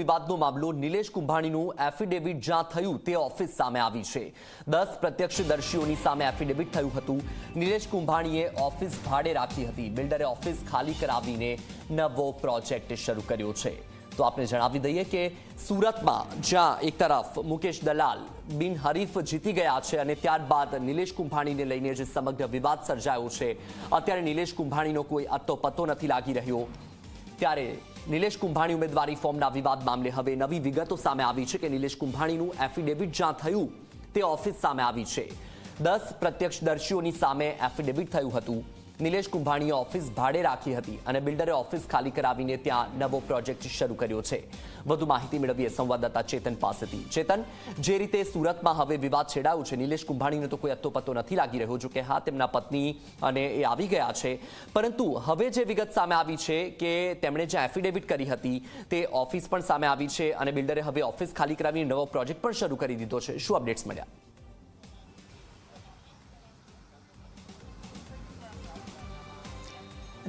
વિવાદનો મામલો નિલેશ કુંભાણીનું એફિડેવિટ જ્યાં થયું તે ઓફિસ સામે આવી છે. દસ પ્રત્યક્ષદર્શીઓની સામે એફિડેવિટ થયું હતું. નિલેશ કુંભાણીએ ઓફિસ ભાડે રાખી હતી. બિલ્ડરે ઓફિસ ખાલી કરાવીને નવો પ્રોજેક્ટ શરૂ કર્યો છે. તો આપણે જણાવી દઈએ કે સુરતમાં જ્યાં એક તરફ મુકેશ દલાલ બિનહરીફ જીતી ગયા છે અને ત્યારબાદ નિલેશ કુંભાણીને લઈને જે સમગ્ર વિવાદ સર્જાયો છે, અત્યારે નિલેશ કુંભાણીનો કોઈ અત્તો પત્તો નથી લાગી રહ્યો. ત્યારે નિલેશ કુંભાણી ઉમેદવારી ફોર્મના વિવાદ મામલે હવે નવી વિગતો સામે આવી છે કે નિલેશ કુંભાણીનું એફિડેવિટ જ્યાં થયું તે ઓફિસ સામે આવી છે. દસ પ્રત્યક્ષદર્શીઓની સામે એફિડેવિટ થયું હતું. નિલેશ કુંભાણીએ ઓફિસ ભાડે રાખી હતી અને બિલ્ડરે ઓફિસ ખાલી કરાવીને ત્યાં નવો પ્રોજેક્ટ શરૂ કર્યો છે. વધુ માહિતી મેળવીએ સંવાદદાતા ચેતન પાસેથી. ચેતન, જે રીતે સુરતમાં હવે વિવાદ છેડાયો છે, નિલેશ કુંભાણીને તો કોઈ અત્તો પત્તો નથી લાગી રહ્યો, જો કે હા, તેમના પત્ની અને એ આવી ગયા છે. પરંતુ હવે જે વિગત સામે આવી છે કે તેમણે જે એફિડેવિટ કરી હતી, તે ઓફિસ પણ સામે આવી છે અને બિલ્ડરે હવે ઓફિસ ખાલી કરાવીને નવો પ્રોજેક્ટ પણ શરૂ કરી દીધો છે. શું અપડેટ્સ મળ્યા?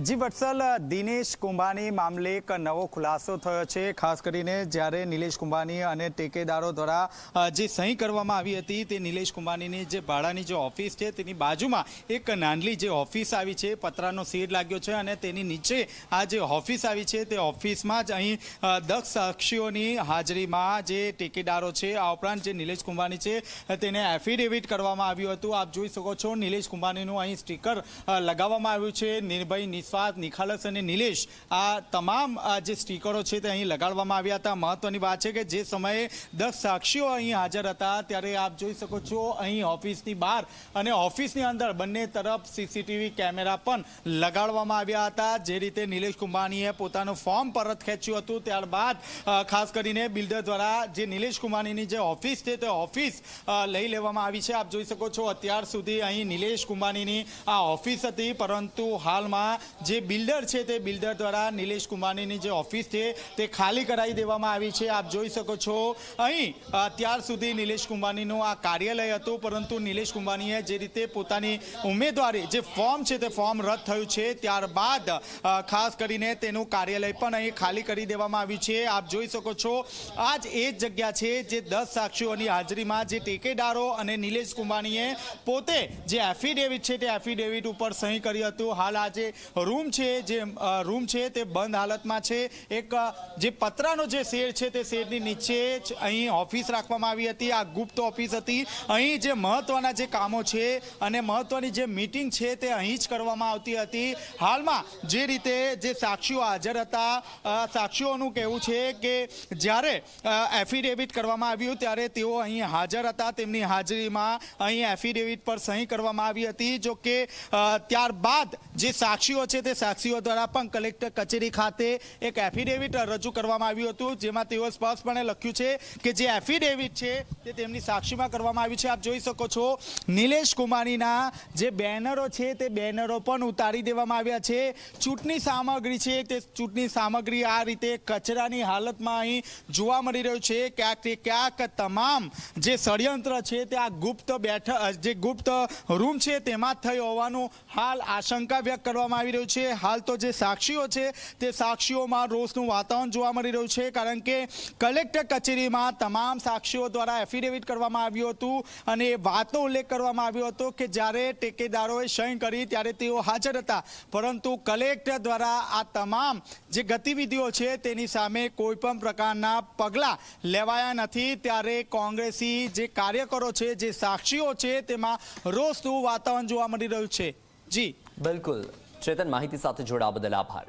જી, વત્સલ, દિનેશ કુંભાની મામલે એક નવો ખુલાસો થયો છે. ખાસ કરીને જ્યારે નિલેશ કુંભાની અને ટેકેદારો દ્વારા જે સહી કરવામાં આવી હતી તે નિલેશ કુંભાનીની જે ભાડાની જે ઓફિસ છે તેની બાજુમાં એક નાનલી જે ઓફિસ આવી છે, પતરાનો શેડ લાગ્યો છે અને તેની નીચે આ જે ઓફિસ આવી છે તે ઓફિસમાં જ અહીં દક્ષ સાક્ષીઓની હાજરીમાં જે ટેકેદારો છે, આ ઉપરાંત જે નિલેશ કુંભાની છે, તેને એફિડેવિટ કરવામાં આવ્યું હતું. આપ જોઈ શકો છો, નિલેશ કુંભાનીનું અહીં સ્ટીકર લગાવવામાં આવ્યું છે. નિર્ભય નિસ્વાર્થ નિખાલસ અને નિલેશ આ તમામ જે સ્ટીકરો છે તે અહીં લગાડવામાં આવ્યા હતા. મહત્વની વાત છે કે જે સમયે દસ સાક્ષીઓ અહીં હાજર હતા, ત્યારે આપ જોઈ શકો છો અહીં ઓફિસની બહાર અને ઓફિસની અંદર બંને તરફ સીસીટીવી કેમેરા પણ લગાડવામાં આવ્યા હતા. જે રીતે નિલેશ કુંભાણીએ પોતાનું ફોર્મ પરત ખેંચ્યું હતું, ત્યારબાદ ખાસ કરીને બિલ્ડર દ્વારા જે નિલેશ કુંભાણીની જે ઓફિસ છે તે ઓફિસ લઈ લેવામાં આવી છે. આપ જોઈ શકો છો અત્યાર સુધી અહીં નિલેશ કુંભાણીની આ ઓફિસ હતી, પરંતુ હાલમાં જે બિલ્ડર છે તે બિલ્ડર દ્વારા નિલેશ કુંભાણીની જે ઓફિસ છે તે ખાલી કરાવી દેવામાં આવી છે. આપ જોઈ શકો છો, અહીં અત્યાર સુધી નિલેશ કુંભાનીનું આ કાર્યાલય હતું, પરંતુ નિલેશ કુંભાનીએ જે રીતે પોતાની ઉમેદવારી, જે ફોર્મ છે તે ફોર્મ રદ થયું છે, ત્યારબાદ ખાસ કરીને તેનું કાર્યાલય પણ અહીં ખાલી કરી દેવામાં આવ્યું છે. આપ જોઈ શકો છો આ જ એ જ જગ્યા છે જે દસ સાક્ષીઓની હાજરીમાં જે ટેકેદારો અને નિલેશ કુંભાનીએ પોતે જે એફિડેવિટ છે તે એફિડેવિટ ઉપર સહી કરી હતું. હાલ આ જે રૂમ છે, જે રૂમ છે, તે બંધ હાલતમાં છે. એક જે પતરાનો જે શેડ છે, તે શેડની નીચે જ અહીં ઓફિસ રાખવામાં આવી હતી. આ ગુપ્ત ઓફિસ હતી. અહીં જે મહત્વના જે કામો છે અને મહત્વની જે મિટિંગ છે, તે અહીં જ કરવામાં આવતી હતી. હાલમાં જે રીતે જે સાક્ષીઓ હાજર હતા સાક્ષીઓનું કહેવું છે કે જ્યારે એફિડેવિટ કરવામાં આવ્યું, ત્યારે તેઓ અહીં હાજર હતા. તેમની હાજરીમાં અહીં એફિડેવિટ પર સહી કરવામાં આવી હતી. જો કે ત્યારબાદ જે સાક્ષીઓ છે તે સાક્ષીઓ દ્વારા પણ કલેક્ટર કચેરી ખાતે એક એફિડેવિટ રજૂ કરવામાં આવ્યું હતું, જેમાં તેઓ સ્પષ્ટપણે લખ્યું છે કે જે એફિડેવિટ છે તે તેમની સાક્ષીમાં કરવામાં આવ્યું છે. આપ જોઈ શકો છો, નિલેશ કુમારીના જે બેનરો છે તે બેનરો પણ ઉતારી દેવામાં આવ્યા છે. ચૂંટણી સામગ્રી છે તે ચૂંટણી સામગ્રી આ રીતે કચરાની હાલતમાં અહીં જોવા મળી રહ્યું છે ક્યાંક તે ક્યાંક તમામ જે ષડયંત્ર છે તે આ ગુપ્ત બેઠક જે ગુપ્ત રૂમ છે તેમાં થયો હોવાનું હાલ આશંકા વ્યક્ત કરવામાં આવી રહ્યું છે. હાલ તો જે સાક્ષીઓ છે, તે સાક્ષીઓમાં રોષનું વાતાવરણ જોવા મળી રહ્યું છે, કારણ કે કલેક્ટર કચેરીમાં તમામ સાક્ષીઓ દ્વારા એફિડેવિટ કરવામાં આવ્યું હતું અને એ વાતનો ઉલ્લેખ કરવામાં આવ્યો હતો કે જ્યારે ટેકેદારોએ સહી કરી ત્યારે તેઓ હાજર હતા. પરંતુ કલેક્ટર દ્વારા આ તમામ જે ગતિવિધિઓ છે, તેની સામે કોઈપણ પ્રકારના પગલાં લેવાયા નથી. ત્યારે કોંગ્રેસી જે કાર્યકરો છે, જે સાક્ષીઓ છે, તેમાં રોષનું વાતાવરણ જોવા મળી રહ્યું છે. જી. બિલકુલ. ચેતન માહિતી સાથે જોડાવા બદલ આભાર.